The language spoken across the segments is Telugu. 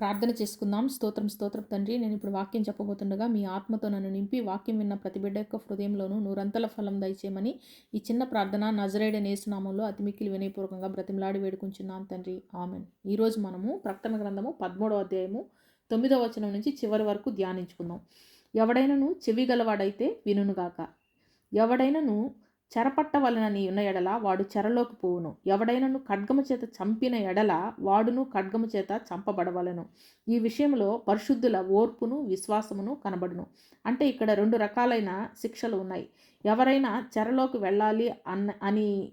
ప్రార్థన చేసుకుందాం. స్తోత్రం స్తోత్రం తండ్రి నేను ఇప్పుడు వాక్యం చెప్పబోతుండగా మీ ఆత్మతో నన్ను నింపి వాక్యం విన్న ప్రతి బిడ్డ యొక్క హృదయంలోనూ నూరంతల ఫలం దయచేయమని ఈ చిన్న ప్రార్థన నజరేడ నేసునామంలో అతి మిక్కిలి వినయపూర్వకంగా బ్రతిమలాడి వేడుకుంటున్నాం తండ్రి. ఆమెన్. ఈరోజు మనము ప్రకటన గ్రంథము పదమూడవ అధ్యాయము తొమ్మిదవ వచనం నుంచి చివరి వరకు ధ్యానించుకుందాం. ఎవడైనను చెవి గలవాడైతే వినుగాక ఎవడైనను చెరపట్టవలనని ఉన్న ఎడల వాడు చెరలోకి పోవును. ఎవడైనను ఖడ్గము చేత చంపిన ఎడల వాడును ఖడ్గము చేత చంపబడవలను. ఈ విషయంలో పరిశుద్ధుల ఓర్పును విశ్వాసమును కనబడును. అంటే ఇక్కడ రెండు రకాలైన శిక్షలు ఉన్నాయి. ఎవరైనా చెరలోకి వెళ్ళాలి అన్న అని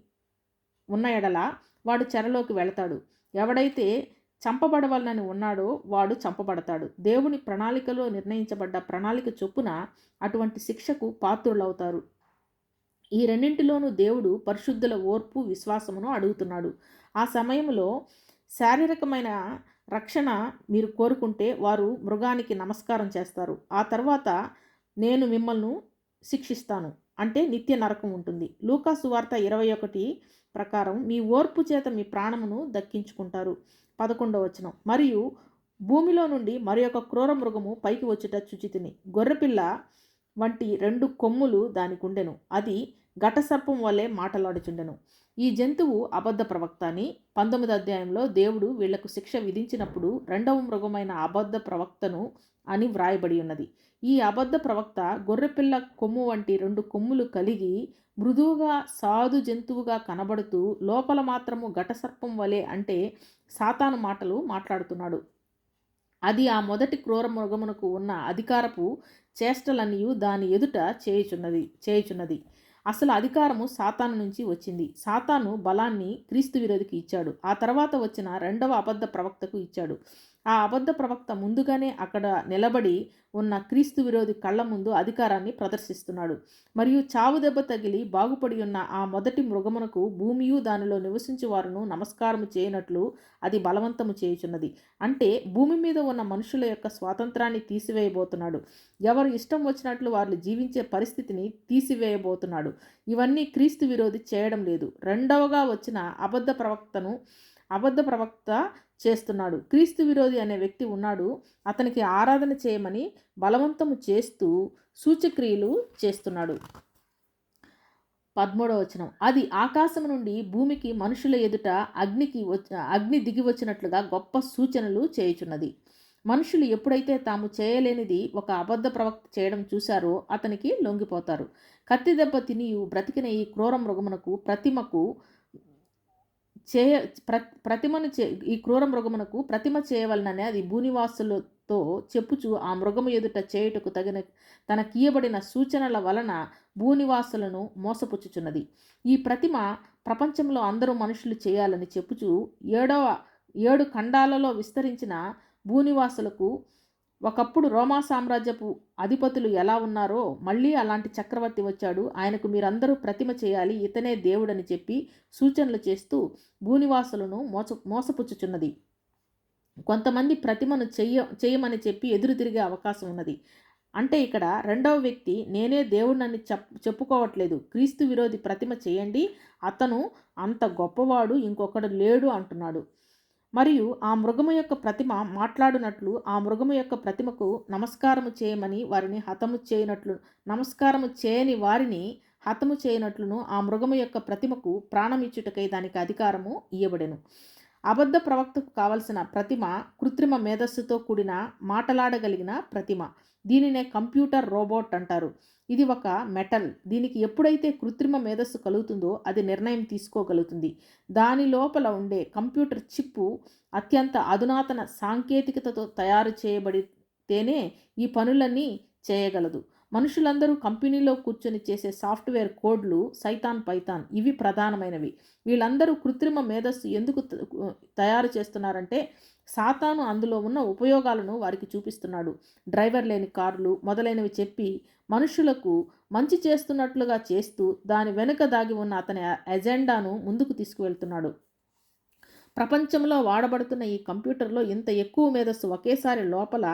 ఉన్న ఎడల వాడు చెరలోకి వెళతాడు. ఎవడైతే చంపబడవలనని ఉన్నాడో వాడు చంపబడతాడు. దేవుని ప్రణాళికలో నిర్ణయించబడ్డ ప్రణాళిక చొప్పున అటువంటి శిక్షకు పాత్రులవుతారు. ఈ రెండింటిలోనూ దేవుడు పరిశుద్ధుల ఓర్పు విశ్వాసమును అడుగుతున్నాడు. ఆ సమయంలో శారీరకమైన రక్షణ మీరు కోరుకుంటే వారు మృగానికి నమస్కారం చేస్తారు. ఆ తర్వాత నేను మిమ్మల్ని శిక్షిస్తాను. అంటే నిత్య నరకం ఉంటుంది. లూకాసు వార్త ఇరవై ఒకటి ప్రకారం మీ ఓర్పు చేత మీ ప్రాణమును దక్కించుకుంటారు. పదకొండవ వచనం. మరియు భూమిలో నుండి మరి యొక్క క్రూర మృగము పైకి వచ్చుట చుచితిని. గొర్రెపిల్ల వంటి రెండు కొమ్ములు దానికుండెను. అది ఘటసర్పం వలె మాటలాడుచుండెను. ఈ జంతువు అబద్ధ ప్రవక్త అని పంతొమ్మిది అధ్యాయంలో దేవుడు వీళ్ళకు శిక్ష విధించినప్పుడు రెండవ మృగమైన అబద్ధ ప్రవక్తను అని వ్రాయబడి ఉన్నది ఈ అబద్ధ ప్రవక్త గొర్రెపిల్ల కొమ్ము వంటి రెండు కొమ్ములు కలిగి మృదువుగా సాధు జంతువుగా కనబడుతూ లోపల మాత్రము ఘటసర్పం వలె అంటే సాతాను మాటలు మాట్లాడుతున్నాడు. అది ఆ మొదటి క్రూర మృగమునకు ఉన్న అధికారపు చేష్టలనియు దాని ఎదుట చేయుచున్నది చేయుచున్నది. అసలు అధికారము సాతాను నుంచి వచ్చింది. సాతాను బలాన్ని క్రీస్తు విరోధికి ఇచ్చాడు. ఆ తర్వాత వచ్చిన రెండవ అబద్ధ ప్రవక్తకు ఇచ్చాడు. ఆ అబద్ధ ప్రవక్త ముందుగానే అక్కడ నిలబడి ఉన్న క్రీస్తు విరోధి కళ్ళ ముందు అధికారాన్ని ప్రదర్శిస్తున్నాడు. మరియు చావు దెబ్బ తగిలి బాగుపడి ఉన్న ఆ మొదటి మృగమునకు భూమియు దానిలో నివసించే వారును నమస్కారము చేయనట్లు అది బలవంతము చేయుచున్నది. అంటే భూమి మీద ఉన్న మనుషుల యొక్క స్వాతంత్రాన్ని తీసివేయబోతున్నాడు. ఎవరు ఇష్టం వచ్చినట్లు వాళ్ళు జీవించే పరిస్థితిని తీసివేయబోతున్నాడు. ఇవన్నీ క్రీస్తు విరోధి చేయడం లేదు. రెండవగా వచ్చిన అబద్ధ ప్రవక్తను అబద్ధ ప్రవక్త చేస్తున్నాడు. క్రీస్తు విరోధి అనే వ్యక్తి ఉన్నాడు. అతనికి ఆరాధన చేయమని బలవంతము చేస్తూ సూచక్రియలు చేస్తున్నాడు. పదమూడవ వచనం. అది ఆకాశం నుండి భూమికి మనుషుల ఎదుట అగ్నికి అగ్ని దిగి వచ్చినట్లుగా గొప్ప సూచనలు చేయుచున్నది. మనుషులు ఎప్పుడైతే తాము చేయలేనిది ఒక అబద్ధ ప్రవక్త చేయడం చూశారో అతనికి లొంగిపోతారు. కత్తి దెబ్బ తిని బ్రతికిన ఈ క్రూర మృగమునకు ప్రతిమకు చేయ ప్ర ప్రతిమను చే ఈ క్రూర మృగమునకు ప్రతిమ చేయవలనని అది భూనివాసులతో చెప్పుచు ఆ మృగము ఎదుట చేయుటకు తగిన తన కీయబడిన సూచనల వలన భూనివాసులను మోసపుచ్చుచున్నది. ఈ ప్రతిమ ప్రపంచంలో అందరూ మనుషులు చేయాలని చెప్పుచు ఏడవ ఏడు ఖండాలలో విస్తరించిన భూనివాసులకు ఒకప్పుడు రోమా సామ్రాజ్యపు అధిపతులు ఎలా ఉన్నారో మళ్ళీ అలాంటి చక్రవర్తి వచ్చాడు. ఆయనకు మీరందరూ ప్రతిమ చేయాలి ఇతనే దేవుడని చెప్పి సూచనలు చేస్తూ భూనివాసులను మోస మోసపుచ్చుచున్నది. కొంతమంది ప్రతిమను చెయ్య చేయమని చెప్పి ఎదురు తిరిగే అవకాశం ఉన్నది. అంటే ఇక్కడ రెండవ వ్యక్తి నేనే దేవుడిని చెప్ చెప్పుకోవట్లేదు. క్రీస్తు విరోధి ప్రతిమ చేయండి అతను అంత గొప్పవాడు ఇంకొకడు లేడు అంటున్నాడు. మరియు ఆ మృగము యొక్క ప్రతిమ మాట్లాడునట్లు ఆ మృగము యొక్క ప్రతిమకు నమస్కారము చేయమని వారిని హతము చేయనట్లు నమస్కారము చేయని వారిని హతము చేయనట్లును ఆ మృగము యొక్క ప్రతిమకు ప్రాణమిచ్చుటకై దానికి అధికారము ఇయ్యబడెను. అబద్ధ ప్రవక్తకు కావలసిన ప్రతిమ కృత్రిమ మేధస్సుతో కూడిన మాటలాడగలిగిన ప్రతిమ. దీనినే కంప్యూటర్ రోబోట్ అంటారు. ఇది ఒక మెటల్. దీనికి ఎప్పుడైతే కృత్రిమ మేధస్సు కలుగుతుందో అది నిర్ణయం తీసుకోగలుగుతుంది. దాని లోపల ఉండే కంప్యూటర్ చిప్పు అత్యంత అధునాతన సాంకేతికతతో తయారు చేయబడితేనే ఈ పనులన్నీ చేయగలదు. మనుషులందరూ కంపెనీలో కూర్చొని చేసే సాఫ్ట్వేర్ కోడ్లు సైతాన్ పైతాన్ ఇవి ప్రధానమైనవి. వీళ్ళందరూ కృత్రిమ మేధస్సు ఎందుకు తయారు చేస్తున్నారంటే సాతాను అందులో ఉన్న ఉపయోగాలను వారికి చూపిస్తున్నాడు. డ్రైవర్ లేని కార్లు మొదలైనవి చెప్పి మనుషులకు మంచి చేస్తున్నట్లుగా చేస్తూ దాని వెనుక దాగి ఉన్న అతని ఎజెండాను ముందుకు తీసుకువెళ్తున్నాడు. ప్రపంచంలో వాడబడుతున్న ఈ కంప్యూటర్లో ఇంత ఎక్కువ మేధస్సు ఒకేసారి లోపల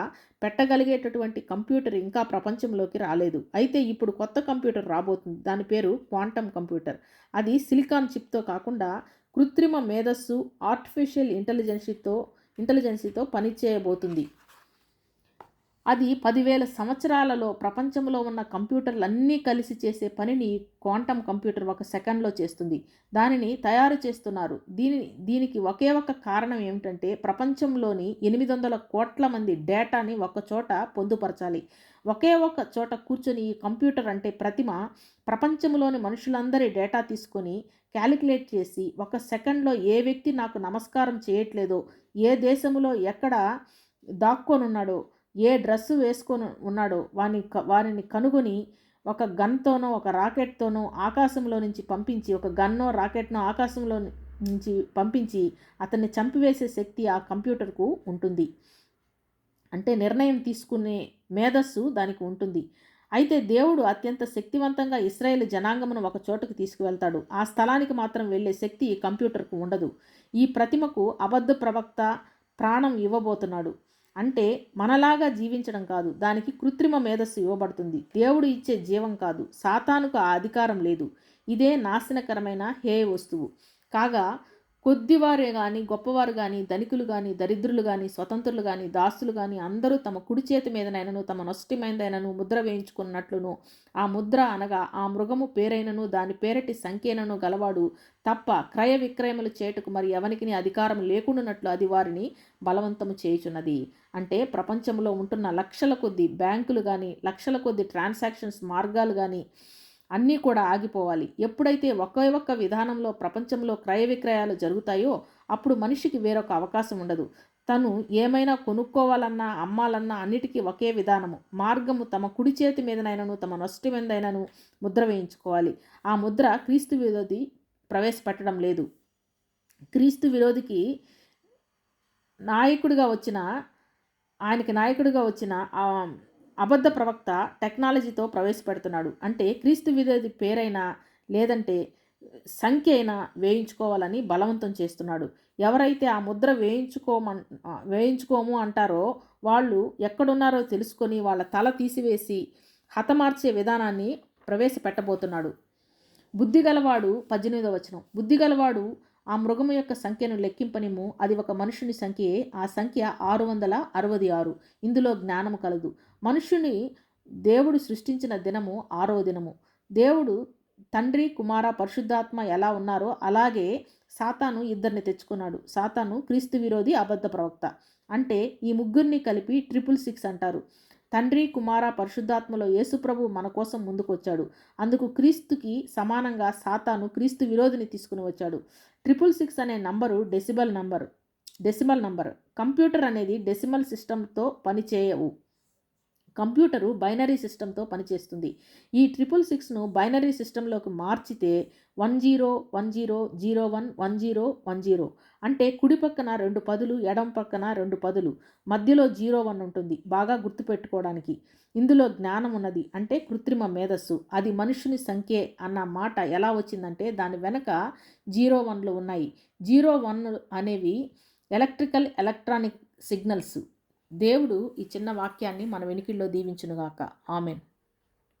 పెట్టగలిగేటటువంటి కంప్యూటర్ ఇంకా ప్రపంచంలోకి రాలేదు. అయితే ఇప్పుడు కొత్త కంప్యూటర్ రాబోతుంది. దాని పేరు క్వాంటమ్ కంప్యూటర్. అది సిలికాన్ చిప్తో కాకుండా కృత్రిమ మేధస్సు ఆర్టిఫిషియల్ ఇంటెలిజెన్సీతో ఇంటెలిజెన్సీతో పనిచేయబోతుంది. అది పదివేల సంవత్సరాలలో ప్రపంచంలో ఉన్న కంప్యూటర్లన్నీ కలిసి చేసే పనిని క్వాంటమ్ కంప్యూటర్ ఒక సెకండ్లో చేస్తుంది. దానిని తయారు చేస్తున్నారు. దీని దీనికి ఒకే ఒక కారణం ఏమిటంటే ప్రపంచంలోని ఎనిమిది వందల కోట్ల మంది డేటాని ఒక చోట పొందుపరచాలి. ఒకే ఒక చోట కూర్చొని ఈ కంప్యూటర్ అంటే ప్రతిమ ప్రపంచంలోని మనుషులందరి డేటా తీసుకొని క్యాలిక్యులేట్ చేసి ఒక సెకండ్లో ఏ వ్యక్తి నాకు నమస్కారం చేయట్లేదో ఏ దేశంలో ఎక్కడ దాక్కొనున్నాడో ఏ డ్రెస్సు వేసుకొని ఉన్నాడో వాని వారిని కనుగొని ఒక గన్తోనో ఒక రాకెట్తోనో ఆకాశంలో నుంచి పంపించి ఒక గన్నో రాకెట్నో ఆకాశంలో నుంచి పంపించి అతన్ని చంపివేసే శక్తి ఆ కంప్యూటర్కు ఉంటుంది. అంటే నిర్ణయం తీసుకునే మేధస్సు దానికి ఉంటుంది. అయితే దేవుడు అత్యంత శక్తివంతంగా ఇస్రాయేల్ జనాంగమును ఒక చోటుకు తీసుకువెళ్తాడు. ఆ స్థలానికి మాత్రం వెళ్ళే శక్తి ఈ కంప్యూటర్కు ఉండదు. ఈ ప్రతిమకు అబద్ధ ప్రవక్త ప్రాణం ఇవ్వబోతున్నాడు. అంటే మనలాగా జీవించడం కాదు. దానికి కృత్రిమ మేధస్సు ఇవ్వబడుతుంది. దేవుడు ఇచ్చే జీవం కాదు. సాతానుకు ఆ అధికారం లేదు. ఇదే నాశనకరమైన హేయ వస్తువు. కాగా కొద్దివారే కానీ గొప్పవారు కానీ ధనికులు కానీ దరిద్రులు కానీ స్వతంత్రులు కానీ దాసులు కానీ అందరూ తమ కుడి చేతి మీదనైనను తమ నొస్టిమైందైనను ముద్ర వేయించుకున్నట్లును ఆ ముద్ర అనగా ఆ మృగము పేరైనను దాని పేరటి సంఖ్యనను గలవాడు తప్ప క్రయ విక్రయములు చేయుటకు మరి ఎవనికి అధికారం లేకుండానట్లు అది వారిని బలవంతము చేయుచున్నది. అంటే ప్రపంచంలో ఉంటున్న లక్షల కొద్ది బ్యాంకులు కానీ లక్షల కొద్ది ట్రాన్సాక్షన్స్ మార్గాలు కానీ అన్నీ కూడా ఆగిపోవాలి. ఎప్పుడైతే ఒకే ఒక్క విధానంలో ప్రపంచంలో క్రయ విక్రయాలు జరుగుతాయో అప్పుడు మనిషికి వేరొక అవకాశం ఉండదు. తను ఏమైనా కొనుక్కోవాలన్నా అమ్మాలన్నా అన్నిటికీ ఒకే విధానము. మార్గము తమ కుడి చేతి మీదనైనను తమ నొస్టి మీదైనను ముద్ర వేయించుకోవాలి. ఆ ముద్ర క్రీస్తు విరోధి ప్రవేశపెట్టడం లేదు. క్రీస్తు విరోధికి నాయకుడిగా వచ్చిన ఆయనకి నాయకుడిగా వచ్చిన అబద్ధ ప్రవక్త టెక్నాలజీతో ప్రవేశపెడుతున్నాడు. అంటే క్రీస్తు విరోధి పేరైనా లేదంటే సంఖ్య అయినా వేయించుకోవాలని బలవంతం చేస్తున్నాడు. ఎవరైతే ఆ ముద్ర వేయించుకోమన్ వేయించుకోము అంటారో వాళ్ళు ఎక్కడున్నారో తెలుసుకొని వాళ్ళ తల తీసివేసి హతమార్చే విధానాన్ని ప్రవేశపెట్టబోతున్నాడు. బుద్ధిగలవాడు పద్దెనిమిదవ వచనం. బుద్ధిగలవాడు ఆ మృగము యొక్క సంఖ్యను లెక్కింపనిము. అది ఒక మనుషుని సంఖ్యే. ఆ సంఖ్య ఆరు వందల అరవది ఆరు. ఇందులో జ్ఞానము కలదు. మనుషుని దేవుడు సృష్టించిన దినము ఆరో దినము. దేవుడు తండ్రి కుమార పరిశుద్ధాత్మ ఎలా ఉన్నారో అలాగే సాతాను ఇద్దరిని తెచ్చుకున్నాడు. సాతాను క్రీస్తు విరోధి అబద్ధ ప్రవక్త. అంటే ఈ ముగ్గురిని కలిపి ట్రిపుల్ సిక్స్ అంటారు. తండ్రి కుమార పరిశుద్ధాత్మలో యేసుప్రభు మన కోసం ముందుకొచ్చాడు. అందుకు క్రీస్తుకి సమానంగా సాతాను క్రీస్తు విరోధిని తీసుకుని వచ్చాడు. ట్రిపుల్ సిక్స్ అనే number decibel number decimal number. Computer అనేది డెసిమల్ సిస్టంతో పనిచేయవు. కంప్యూటరు బైనరీ సిస్టంతో పనిచేస్తుంది. ఈ ట్రిపుల్ సిక్స్ను బైనరీ సిస్టంలోకి మార్చితే one zero one zero zero one one zero one zero అంటే కుడి పక్కన రెండు పదులు ఎడం పక్కన రెండు పదులు మధ్యలో జీరో వన్ ఉంటుంది. బాగా గుర్తుపెట్టుకోవడానికి. ఇందులో జ్ఞానం ఉన్నది అంటే కృత్రిమ మేధస్సు. అది మనుషుని సంఖ్య అన్న మాట ఎలా వచ్చిందంటే దాని వెనక జీరో వన్లు ఉన్నాయి. జీరో వన్ అనేవి ఎలక్ట్రికల్ ఎలక్ట్రానిక్ సిగ్నల్స్. దేవుడు ఈ చిన్న వాక్యాన్ని మన వెనుకల్లో దీవించునుగాక. ఆమెన్.